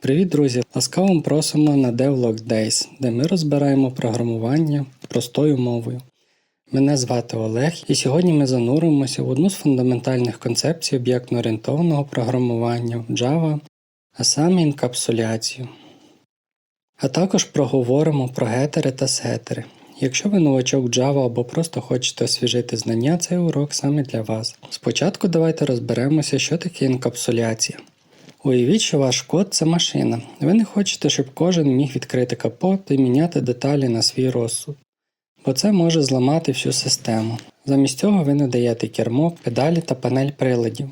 Привіт, друзі! Ласкаво просимо на Devlog Days, де ми розбираємо програмування простою мовою. Мене звати Олег, і сьогодні ми зануримося в одну з фундаментальних концепцій об'єктно-орієнтованого програмування в Java, а саме інкапсуляцію. А також проговоримо про гетери та сетери. Якщо ви новачок Java або просто хочете освіжити знання, цей урок саме для вас. Спочатку давайте розберемося, що таке інкапсуляція. Уявіть, що ваш код це машина. Ви не хочете, щоб кожен міг відкрити капот і міняти деталі на свій розсуд, бо це може зламати всю систему. Замість цього ви надаєте кермо, педалі та панель приладів,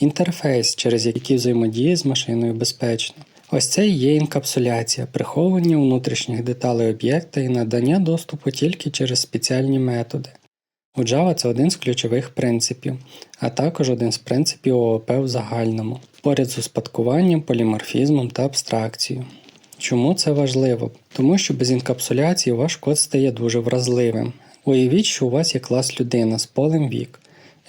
інтерфейс, через який взаємодіє з машиною безпечно. Ось це і є інкапсуляція, приховування внутрішніх деталей об'єкта і надання доступу тільки через спеціальні методи. У Java це один з ключових принципів, а також один з принципів ООП в загальному, поряд з успадкуванням, поліморфізмом та абстракцією. Чому це важливо? Тому що без інкапсуляції ваш код стає дуже вразливим. Уявіть, що у вас є клас людина з полем вік.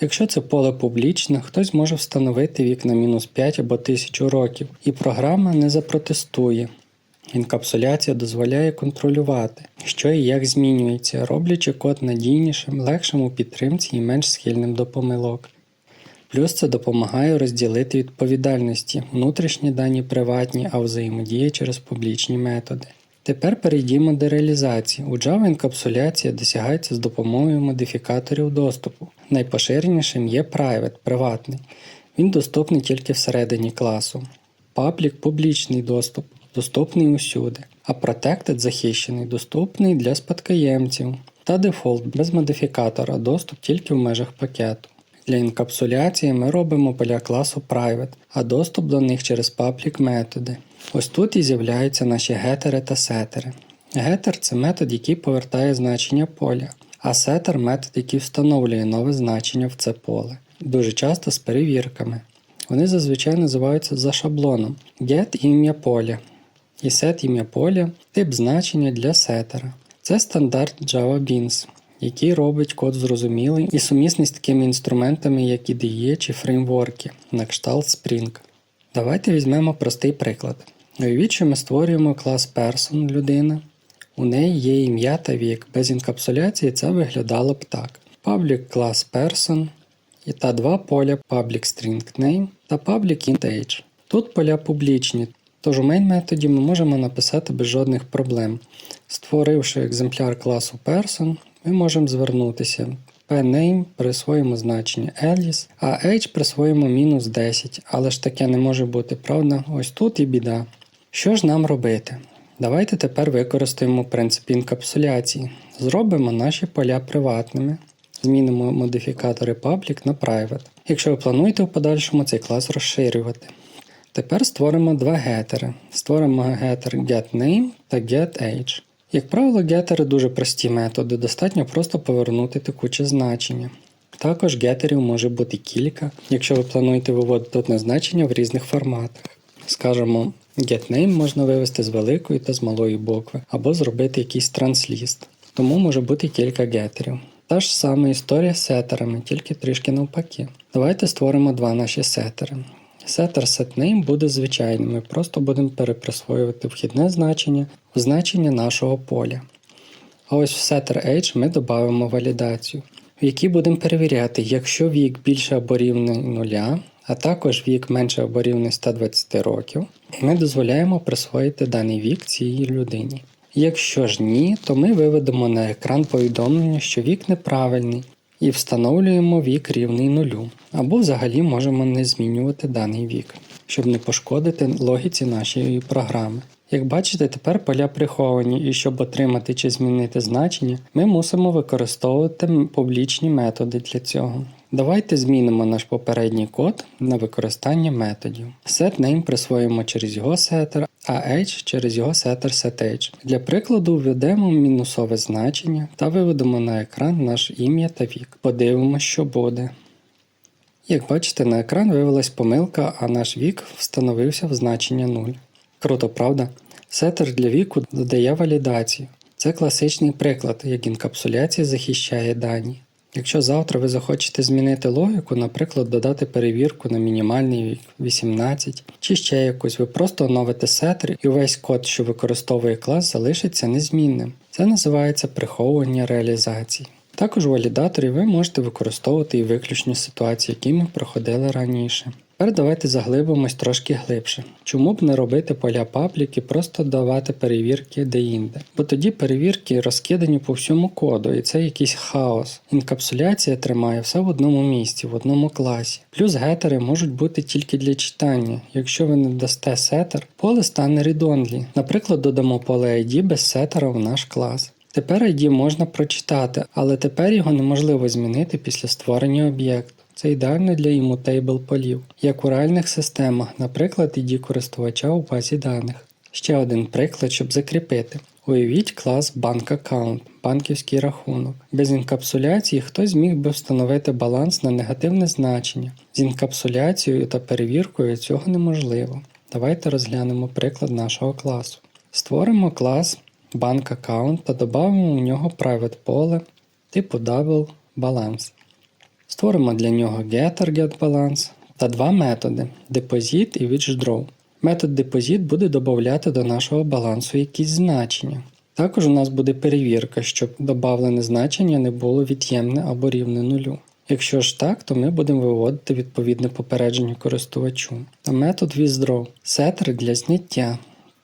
Якщо це поле публічне, хтось може встановити вік на мінус 5 або 1000 років, і програма не запротестує. Інкапсуляція дозволяє контролювати, що і як змінюється, роблячи код надійнішим, легшим у підтримці і менш схильним до помилок. Плюс це допомагає розділити відповідальності, внутрішні дані приватні, а взаємодія через публічні методи. Тепер перейдімо до реалізації. У Java інкапсуляція досягається з допомогою модифікаторів доступу. Найпоширенішим є private, приватний. Він доступний тільки всередині класу. Public – публічний доступ, доступний усюди, а Protected захищений, доступний для спадкоємців. Та Default без модифікатора, доступ тільки в межах пакету. Для інкапсуляції ми робимо поля класу Private, а доступ до них через public методи. Ось тут і з'являються наші гетери та сетери. Гетер це метод, який повертає значення поля, а сетер метод, який встановлює нове значення в це поле. Дуже часто з перевірками. Вони зазвичай називаються за шаблоном get ім'я поля і set ім'я поля тип значення для сетера. Це стандарт JavaBeans, який робить код зрозумілий і сумісний з такими інструментами, як IDE чи фреймворки на кшталт Spring. Давайте візьмемо простий приклад. Уявіть, що ми створюємо клас Person людина. У неї є ім'я та вік. Без інкапсуляції це виглядало б так: Public class person і та два поля Public String Name та Public Int Age. Тут поля публічні, тож у main методі ми можемо написати без жодних проблем. Створивши екземпляр класу Person, ми можемо звернутися. pname присвоїмо значення Alice, а age присвоїмо мінус 10, але ж таке не може бути, правда? Ось тут і біда. Що ж нам робити? Давайте тепер використаємо принцип інкапсуляції. Зробимо наші поля приватними. Змінимо модифікатори public на private, якщо ви плануєте в подальшому цей клас розширювати. Тепер створимо два гетери. Створимо гетер getName та getAge. Як правило, гетери дуже прості методи, достатньо просто повернути текуче значення. Також гетерів може бути кілька, якщо ви плануєте виводити одне значення в різних форматах. Скажемо, getName можна вивести з великої та з малої букви, або зробити якийсь трансліст. Тому може бути кілька гетерів. Та ж сама історія з сетерами, тільки трішки навпаки. Давайте створимо два наші сетери. Сетер setName буде звичайним, ми просто будемо переприсвоювати вхідне значення в значення нашого поля. А ось в setter ми додамо валідацію, в якій будемо перевіряти, якщо вік більше або рівний 0, а також вік менше або рівний 120 років, ми дозволяємо присвоїти даний вік цій людині. Якщо ж ні, то ми виведемо на екран повідомлення, що вік неправильний, і встановлюємо вік рівний нулю, або взагалі можемо не змінювати даний вік, щоб не пошкодити логіці нашої програми. Як бачите, тепер поля приховані, і щоб отримати чи змінити значення, ми мусимо використовувати публічні методи для цього. Давайте змінимо наш попередній код на використання методів. SetName присвоїмо через його сеттер, а Age через його сеттер setAge. Для прикладу введемо мінусове значення та виведемо на екран наш ім'я та вік. Подивимося, що буде. Як бачите, на екран вивелась помилка, а наш вік встановився в значення 0. Круто, правда? Сеттер для віку додає валідацію. Це класичний приклад, як інкапсуляція захищає дані. Якщо завтра ви захочете змінити логіку, наприклад, додати перевірку на мінімальний вік 18 чи ще якусь, ви просто оновите сетр і увесь код, що використовує клас, залишиться незмінним. Це називається приховування реалізацій. Також у валідаторі ви можете використовувати і виключні ситуації, які ми проходили раніше. Тепер давайте заглибимось трошки глибше. Чому б не робити поля паблік і просто давати перевірки де-інде? Бо тоді перевірки розкидані по всьому коду, і це якийсь хаос. Інкапсуляція тримає все в одному місці, в одному класі. Плюс гетери можуть бути тільки для читання. Якщо ви не дасте сетер, поле стане read-only. Наприклад, додамо поле ID без сетера в наш клас. Тепер ID можна прочитати, але тепер його неможливо змінити після створення об'єкту. Це ідеально для immutable полів, як у реальних системах, наприклад, ID користувача у базі даних. Ще один приклад, щоб закріпити. Уявіть клас Bank Account, банківський рахунок. Без інкапсуляції хтось міг би встановити баланс на негативне значення. З інкапсуляцією та перевіркою цього неможливо. Давайте розглянемо приклад нашого класу. Створимо клас Bank Account та додамо у нього private поле типу Double Balance. Створимо для нього getter getBalance та два методи Deposit і withdraw. Метод Deposit буде додати до нашого балансу якісь значення. Також у нас буде перевірка, щоб додавлене значення не було від'ємне або рівне нулю. Якщо ж так, то ми будемо виводити відповідне попередження користувачу. Та метод withdraw сеттер для зняття.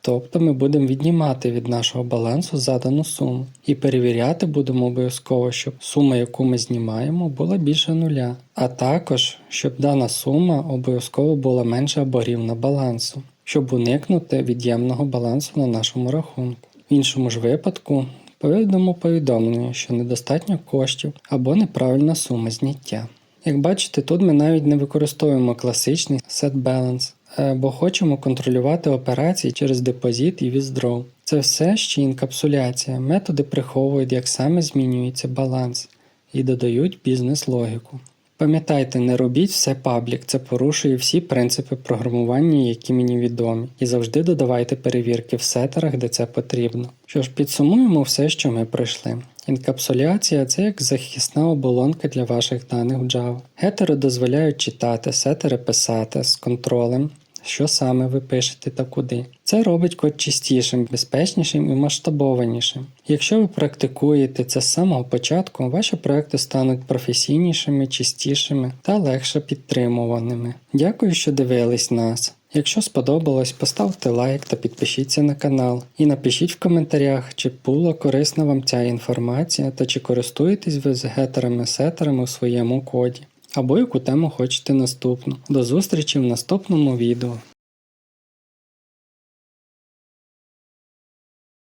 Тобто ми будемо віднімати від нашого балансу задану суму і перевіряти будемо обов'язково, щоб сума, яку ми знімаємо, була більше нуля, а також щоб дана сума обов'язково була менша або рівна балансу, щоб уникнути від'ємного балансу на нашому рахунку. В іншому ж випадку повідомо повідомлення, що недостатньо коштів або неправильна сума зняття. Як бачите, тут ми навіть не використовуємо класичний set balance, бо хочемо контролювати операції через депозит і withdraw. Це все ще інкапсуляція. Методи приховують, як саме змінюється баланс і додають бізнес-логіку. Пам'ятайте, не робіть все паблік, це порушує всі принципи програмування, які мені відомі, і завжди додавайте перевірки в сетерах, де це потрібно. Що ж, підсумуємо все, що ми пройшли. Інкапсуляція це як захисна оболонка для ваших даних в Java. Гетери дозволяють читати, сетери писати з контролем, що саме ви пишете та куди. Це робить код чистішим, безпечнішим і масштабованішим. Якщо ви практикуєте це з самого початку, ваші проекти стануть професійнішими, чистішими та легше підтримуваними. Дякую, що дивились нас. Якщо сподобалось, поставте лайк та підпишіться на канал. І напишіть в коментарях, чи була корисна вам ця інформація та чи користуєтесь ви з гетерами-сетерами у своєму коді, або яку тему хочете наступну. До зустрічі в наступному відео.